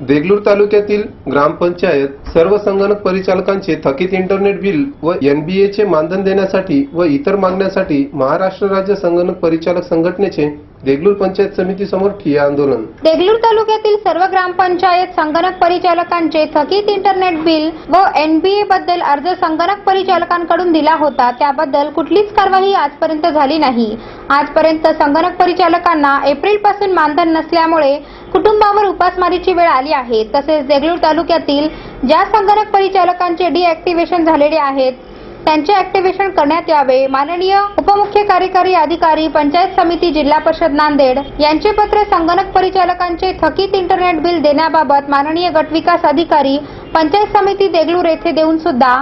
देगलूर तालुक्यातील ग्रामपंचायत सर्व संगणक परिचालकांचे थकीत इंटरनेट बिल व एनबीएचे मानधन देण्यासाठी व इतर मागण्यासाठी महाराष्ट्र राज्य संगणक परिचालक संघटनेचे देगलूर पंचायत समिती समोर ठिय्या आंदोलन. देगलूर तालुक्यातील सर्व ग्रामपंचायत संगणक परिचालकांचे थकीत इंटरनेट बिल व एनबीए बद्दल अर्ज संगणक परिचालकांकडून दिला होता त्याबद्दल कुठलीच कारवाई आजपर्यंत झाली नाही. आजपर्यंत संगणक परिचालकांना एप्रिलपासून मानधन नसल्यामुळे कुटुंबावर उपासमारीची वेळ आली आहे. तसेच देगलूर तालुक्यातील ज्या संगणक परिचालकांचे डिऍक्टिव्हेशन झालेले आहेत त्यांचे ऍक्टिव्हेशन करण्यात यावे. माननीय उपमुख्य कार्यकारी अधिकारी पंचायत समिती जिल्हा परिषद नांदेड यांचे पत्र संगणक परिचालकांचे थकीत इंटरनेट बिल देण्याबाबत माननीय गटविकास अधिकारी पंचायत समिती देगलूर येथे देऊन सुद्धा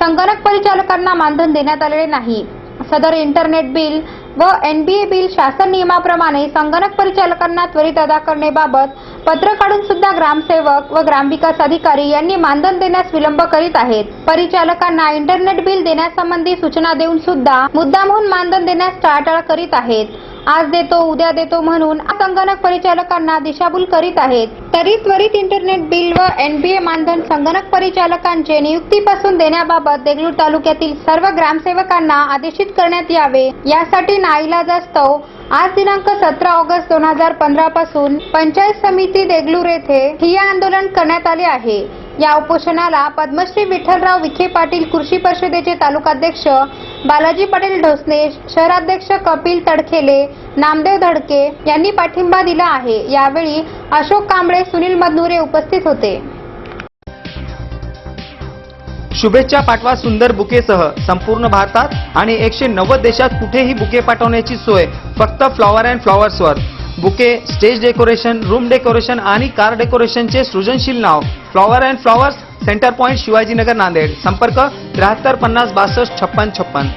संगणक परिचालकांना मानधन देण्यात आलेले नाही. सदर इंटरनेट बिल व एनबीए बिल शासन नियमाप्रमाणे संगणक परिचालकांना त्वरित अदा करण्याबाबत पत्र काढून सुद्धा ग्रामसेवक व ग्रामविकास अधिकारी यांनी मानधन देण्यास विलंब करीत आहेत. परिचालकांना इंटरनेट बिल देण्यासंबंधी सूचना देऊन सुद्धा मुद्दामहून मानधन देण्यास टाळाटाळ करीत आहेत. आज देतो उद्या देतो म्हणून संगणक परिचालकांना दिशाभूल करीत आहेत. तरी त्वरित इंटरनेट बिल व एनबीए मानधन संगणक परिचालकांचे नियुक्तीपासून देण्याबाबत देगलूर तालुक्यातील सर्व ग्रामसेवकांना आदेशित करण्यात यावे. यासाठी नाईलाजास्तव आज दिनांक सतरा ऑगस्ट दोन हजार पंधरा पासून पंचायत समिती देगलूर येथे ठिय्या आंदोलन करण्यात आले आहे. या उपोषणाला पद्मश्री विठ्ठलराव विखे पाटील कृषी परिषदेचे तालुकाध्यक्ष बालाजी पाटील ढोसने शहराध्यक्ष कपिल तडखेले नामदेव धडके यांनी पाठिंबा दिला आहे. यावेळी अशोक कांबळे सुनील मधनुरे उपस्थित होते. शुभेच्छा पाठवा सुंदर बुकेसह. संपूर्ण भारतात आणि एकशे नव्वद देशात कुठेही बुके पाठवण्याची सोय. फक्त flower and फ्लॉवर्सवर. Bouquet stage decoration room decoration आणि कार डेकोरेशनचे सृजनशील नाव. Flower and flowers centre point Shivajinagar Nanded संपर्क त्र्याहत्तर पन्नास बासष्ट छप्पन छप्पन